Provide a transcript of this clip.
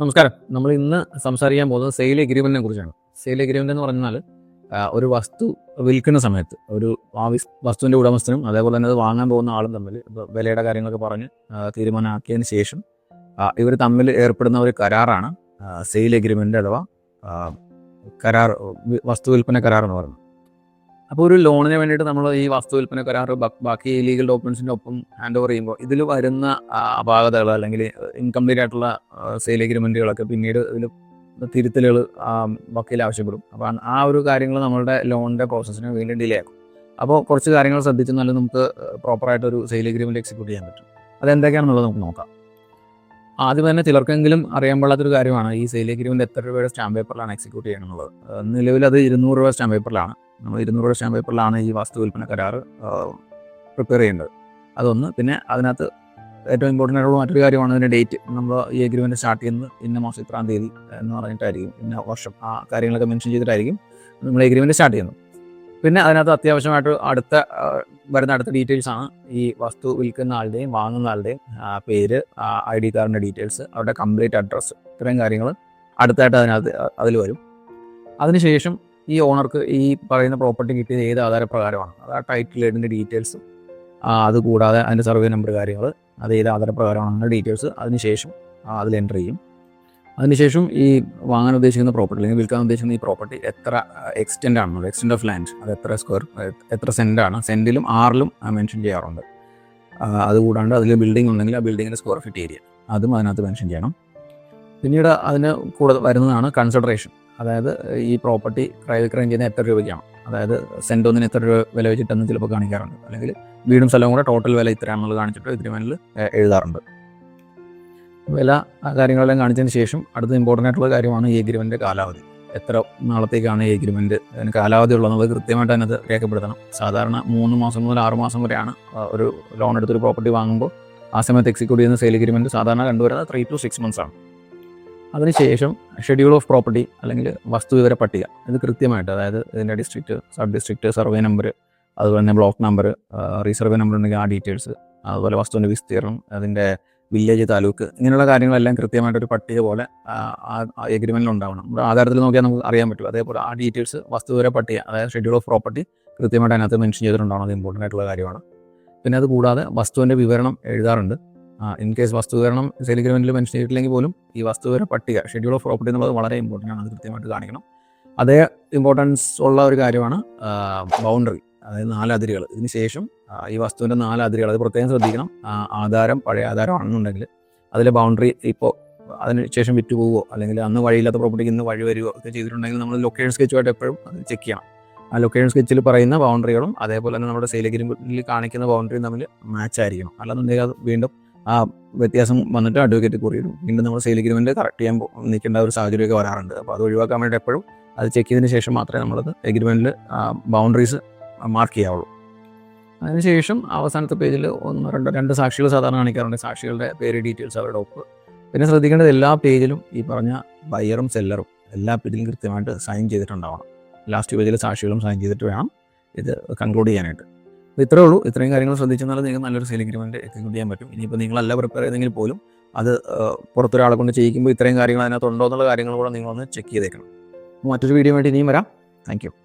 നമസ്കാരം. നമ്മൾ ഇന്ന് സംസാരിക്കാൻ പോകുന്നത് സെയിൽ എഗ്രിമെന്റിനെ കുറിച്ചാണ്. സെയിൽ എഗ്രിമെന്റ് എന്ന് പറഞ്ഞാൽ ഒരു വസ്തു വിൽക്കുന്ന സമയത്ത് ഒരു ആ വസ്തുവിന്റെ ഉടമസ്ഥനും അതേപോലെ തന്നെ അത് വാങ്ങാൻ പോകുന്ന ആളും തമ്മിൽ വിലയുടെ കാര്യങ്ങളൊക്കെ പറഞ്ഞ് തീരുമാനമാക്കിയതിന് ശേഷം ഇവർ തമ്മിൽ ഏർപ്പെടുന്ന ഒരു കരാറാണ് സെയിൽ എഗ്രിമെന്റ് അഥവാ കരാർ വസ്തു വിൽപ്പന കരാർ എന്ന് പറയുന്നത്. അപ്പോൾ ഒരു ലോണിന് വേണ്ടിയിട്ട് നമ്മൾ ഈ വസ്തു വിൽപ്പന കരാർ ബാക്കി ലീഗൽ ഡോക്യുമെന്റ്സിന്റെ ഒപ്പം ഹാൻഡ് ഓവർ ചെയ്യുമ്പോൾ ഇതിൽ വരുന്ന അപാകതകൾ അല്ലെങ്കിൽ ഇൻകംപ്ലീറ്റ് ആയിട്ടുള്ള സെയിൽ എഗ്രിമെന്റുകളൊക്കെ പിന്നീട് ഇതിൽ തിരുത്തലുകൾ വക്കീൽ ആവശ്യപ്പെടും. അപ്പോൾ ആ ഒരു കാര്യങ്ങൾ നമ്മളുടെ ലോണിന്റെ പ്രോസസ്സിന് വീണ്ടും ഡിലേ ആക്കും. അപ്പോൾ കുറച്ച് കാര്യങ്ങൾ ശ്രദ്ധിച്ചെന്നാലും നമുക്ക് പ്രോപ്പറായിട്ട് ഒരു സെയിൽ എഗ്രിമെന്റ് എക്സിക്യൂട്ട് ചെയ്യാൻ പറ്റും. അതെന്തൊക്കെയാണെന്നുള്ളത് നമുക്ക് നോക്കാം. ആദ്യം തന്നെ ചിലർക്കെങ്കിലും അറിയാൻ പാടാത്തൊരു കാര്യമാണ് ഈ സെയിൽ എഗ്രിമെന്റ് എത്ര രൂപയുടെ സ്റ്റാമ്പ് പേപ്പറിലാണ് എക്സിക്യൂട്ട് ചെയ്യണമെന്നുള്ളത്. നിലവിൽ അത് ഇരുന്നൂറ് രൂപ സ്റ്റാമ്പ് പേപ്പറിലാണ് നമ്മൾ ഇരുന്നൂറ് സ്റ്റാമ്പ് പേപ്പറിലാണ് ഈ വാസ്തു വിൽപ്പന കരാർ പ്രിപ്പയർ ചെയ്യേണ്ടത്. അതൊന്ന് പിന്നെ അതിനകത്ത് ഏറ്റവും ഇമ്പോർട്ടന്റ് ആയിട്ടുള്ള മറ്റൊരു കാര്യമാണ് അതിന്റെ ഡേറ്റ് നമ്മൾ ഈ എഗ്രിമെന്റ് സ്റ്റാർട്ട് ചെയ്യുന്നത് ഇന്ന മാസം ഇത്രാം തീയതി എന്ന് പറഞ്ഞിട്ടായിരിക്കും. ഇന്ന വർഷം ആ കാര്യങ്ങളൊക്കെ മെൻഷൻ ചെയ്തിട്ടായിരിക്കും നമ്മൾ എഗ്രിമെന്റ് സ്റ്റാർട്ട് ചെയ്യുന്നത്. പിന്നെ അതിനകത്ത് അത്യാവശ്യമായിട്ട് അടുത്ത വരുന്ന അടുത്ത ഡീറ്റെയിൽസ് ആണ് ഈ വസ്തു വിൽക്കുന്ന ആളുടെയും വാങ്ങുന്ന ആളുടെയും പേര് ഐ ഡി കാർഡിന്റെ ഡീറ്റെയിൽസ് അവരുടെ കംപ്ലീറ്റ് അഡ്രസ്സ് ഇത്രയും കാര്യങ്ങൾ അടുത്തായിട്ട് അതിനകത്ത് അതിൽ വരും. അതിനുശേഷം ഈ ഓണർക്ക് ഈ പറയുന്ന പ്രോപ്പർട്ടി കിട്ടിയത് ഏത് ആധാരപ്രകാരമാണ്? അത് ആ ടൈറ്റിൽ ഏഡിന്റെ ഡീറ്റെയിൽസും അതുകൂടാതെ അതിന്റെ സർവേ നമ്പർ കാര്യങ്ങൾ അത് ഏത് ആധാരപ്രകാരമാണ് അങ്ങനെ ഡീറ്റെയിൽസ് അതിനുശേഷം അതിൽ എന്റർ ചെയ്യും. അതിനുശേഷം ഈ വാങ്ങാൻ ഉദ്ദേശിക്കുന്ന പ്രോപ്പർട്ടി അല്ലെങ്കിൽ വിൽക്കാൻ ഉദ്ദേശിക്കുന്ന ഈ പ്രോപ്പർട്ടി എത്ര എക്സ്റ്റെൻഡ് ആണെന്നുള്ളത് എക്സ്റ്റെൻഡ് ഓഫ് ലാൻഡ് അത് എത്ര സ്ക്വയർ എത്ര സെന്റാണ് സെന്റിലും ആറിലും മെൻഷൻ ചെയ്യാറുണ്ട്. അതുകൂടാണ്ട് അതിൽ ബിൽഡിംഗ് ഉണ്ടെങ്കിൽ ആ ബിൽഡിങ്ങിന്റെ സ്ക്വയർ ഫീറ്റ് ഏരിയ അതും അതിനകത്ത് മെൻഷൻ ചെയ്യണം. പിന്നീട് അതിന് കൂടെ വരുന്നതാണ് കൺസിഡറേഷൻ അതായത് ഈ പ്രോപ്പർട്ടി ക്രയ വിക്രയം ചെയ്യുന്ന എത്ര രൂപയ്ക്കാണ്? അതായത് സെന്റ് ഒന്നിന് എത്ര രൂപ വില വെച്ചിട്ടെന്ന് ചിലപ്പോൾ കാണിക്കാറുണ്ട്. അല്ലെങ്കിൽ വീടും സ്ഥലവും കൂടെ ടോട്ടൽ വില ഇത്രയാണെന്നുള്ളത് കാണിച്ചിട്ട് എഗ്രിമെന്റിൽ എഴുതാറുണ്ട്. വില കാര്യങ്ങളെല്ലാം കാണിച്ചതിന് ശേഷം അടുത്ത ഇമ്പോർട്ടന്റ് ആയിട്ടുള്ള കാര്യമാണ് ഈ എഗ്രിമെന്റ് കാലാവധി. എത്ര നാളത്തേക്കാണ് ഈ എഗ്രിമെന്റ് അതിന് കാലാവധി ഉള്ളതെന്നുള്ളത് കൃത്യമായിട്ട് അതിനകത്ത് രേഖപ്പെടുത്തണം. സാധാരണ മൂന്ന് മാസം മുതൽ ആറ് മാസം വരെയാണ് ഒരു ലോൺ എടുത്തൊരു പ്രോപ്പർട്ടി വാങ്ങുമ്പോൾ ആ സമയത്ത് എക്സിക്യൂട്ട് ചെയ്യുന്ന സെയിൽ എഗ്രിമെന്റ് സാധാരണ കണ്ടുവരുന്നത് ത്രീ ടു സിക്സ് മന്ത്സ് ആണ്. അതിനുശേഷം ഷെഡ്യൂൾ ഓഫ് പ്രോപ്പർട്ടി അല്ലെങ്കിൽ വസ്തുവിവര പട്ടിക ഇത് കൃത്യമായിട്ട് അതായത് ഇതിന്റെ district sub district survey number അതുപോലെ തന്നെ ബ്ലോക്ക് നമ്പർ റീസർവേ നമ്പർ ഉണ്ടെങ്കിൽ ആ ഡീറ്റെയിൽസ് അതുപോലെ വസ്തുവിന്റെ വിസ്തീർണം അതിന്റെ വില്ലേജ് താലൂക്ക് ഇങ്ങനെയുള്ള കാര്യങ്ങളെല്ലാം കൃത്യമായിട്ട് ഒരു പട്ടിക പോലെ എഗ്രിമെന്റിൽ ഉണ്ടാവണം. നമ്മുടെ ആധാരത്തിൽ നോക്കിയാൽ നമുക്ക് അറിയാൻ പറ്റും. അതേപോലെ ആ ഡീറ്റെയിൽസ് വസ്തുവിവര പട്ടിക അതായത് ഷെഡ്യൂൾ ഓഫ് പ്രോപ്പർട്ടി കൃത്യമായിട്ട് അതിനകത്ത് മെൻഷൻ ചെയ്തിട്ടുണ്ടാവണം. അത് ഇമ്പോർട്ടന്റ് ആയിട്ടുള്ള കാര്യമാണ്. പിന്നെ അത് കൂടാതെ വസ്തുവിന്റെ വിവരണം എഴുതാറുണ്ട്. ഇൻ കേസ് വസ്തു വിവരണം സെയിൽ എഗ്രിമെന്റിൽ മെൻഷൻ ചെയ്തിട്ടില്ലെങ്കിൽ പോലും ഈ വസ്തുവിവര പട്ടിക ഷെഡ്യൂൾ ഓഫ് പ്രോപ്പർട്ടി എന്നുള്ളത് വളരെ ഇമ്പോർട്ടന്റ് ആണ്. അത് കൃത്യമായിട്ട് കാണിക്കണം. അതേ ഇമ്പോർട്ടൻസ് ഉള്ള ഒരു കാര്യമാണ് ബൗണ്ടറി അതായത് നാല് അതിരുകൾ. ഇതിന് ശേഷം ഈ വസ്തുവിന്റെ നാല് അതിരുകൾ അത് പ്രത്യേകം ശ്രദ്ധിക്കണം. ആധാരം പഴയ ആധാരം ആണെന്നുണ്ടെങ്കിൽ അതിലെ ബൗണ്ടറി ഇപ്പോൾ അതിന് ശേഷം വിറ്റ് പോവുമോ അല്ലെങ്കിൽ അന്ന് വഴിയില്ലാത്ത പ്രോപ്പർട്ടിക്ക് ഇന്ന് വഴി വരുമോ ഒക്കെ ചെയ്തിട്ടുണ്ടെങ്കിൽ നമ്മൾ ലൊക്കേഷൻ സ്കെച്ചുമായിട്ട് എപ്പോഴും അത് ചെക്ക് ചെയ്യണം. ആ ലൊക്കേഷൻ സ്കെച്ചിൽ പറയുന്ന ബൗണ്ടറികളും അതേപോലെ തന്നെ നമ്മുടെ സെയിൽ എഗ്രിമെന്റിൽ കാണിക്കുന്ന ബൗണ്ടറിയും തമ്മിൽ മാച്ച് ആയിരിക്കണം. അല്ലാന്നുണ്ടെങ്കിൽ അത് വീണ്ടും ആ വ്യത്യാസം വന്നിട്ട് അഡ്വക്കേറ്റ് കുറിയിടും വീണ്ടും നമ്മൾ സെയിൽ എഗ്രിമെന്റ് കറക്റ്റ് ചെയ്യാൻ നിൽക്കേണ്ട ഒരു സാഹചര്യമൊക്കെ വരാറുണ്ട്. അപ്പോൾ അത് ഒഴിവാക്കാൻ വേണ്ടി എപ്പോഴും അത് ചെക്ക് ചെയ്തതിന് ശേഷം മാത്രമേ നമ്മളത് എഗ്രിമെന്റിൽ ബൗണ്ടറീസ് മാർക്ക് ചെയ്യാവുള്ളൂ. അതിനുശേഷം അവസാനത്തെ പേജിൽ ഒന്ന് രണ്ട് രണ്ട് സാക്ഷികൾ സാധാരണ കാണിക്കാറുണ്ട്. സാക്ഷികളുടെ പേര് ഡീറ്റെയിൽസ് അവരുടെ ഒപ്പ്. പിന്നെ ശ്രദ്ധിക്കേണ്ടത് എല്ലാ പേജിലും ഈ പറഞ്ഞ ബയറും സെല്ലറും എല്ലാ പേജിലും കൃത്യമായിട്ട് സൈൻ ചെയ്തിട്ടുണ്ടാവണം. ലാസ്റ്റ് പേജിൽ സാക്ഷികളും സൈൻ ചെയ്തിട്ട് വേണം ഇത് കൺക്ലൂഡ് ചെയ്യാനായിട്ട്. ഇത്രേ ഉള്ളൂ. ഇത്രയും കാര്യങ്ങൾ ശ്രദ്ധിച്ചെന്നാൽ നിങ്ങൾക്ക് നല്ലൊരു സെയിൽ എഗ്രിമെന്റ് എക്സിക്യൂട്ട് ചെയ്യാൻ പറ്റും. ഇനിയിപ്പോൾ നിങ്ങളല്ല പ്രിപ്പയർ ചെയ്തെങ്കിൽ പോലും അത് പുറത്തൊരാളെ കൊണ്ട് ചെയ്യിക്കുമ്പോൾ ഇത്രയും കാര്യങ്ങൾ അതിനകത്തുണ്ടോ എന്നുള്ള കാര്യങ്ങൾ കൂടെ നിങ്ങളൊന്ന് ചെക്ക് ചെയ്തേക്കണം. മറ്റൊരു വീഡിയോ വേണ്ടി ഇനിയും വരാം. താങ്ക്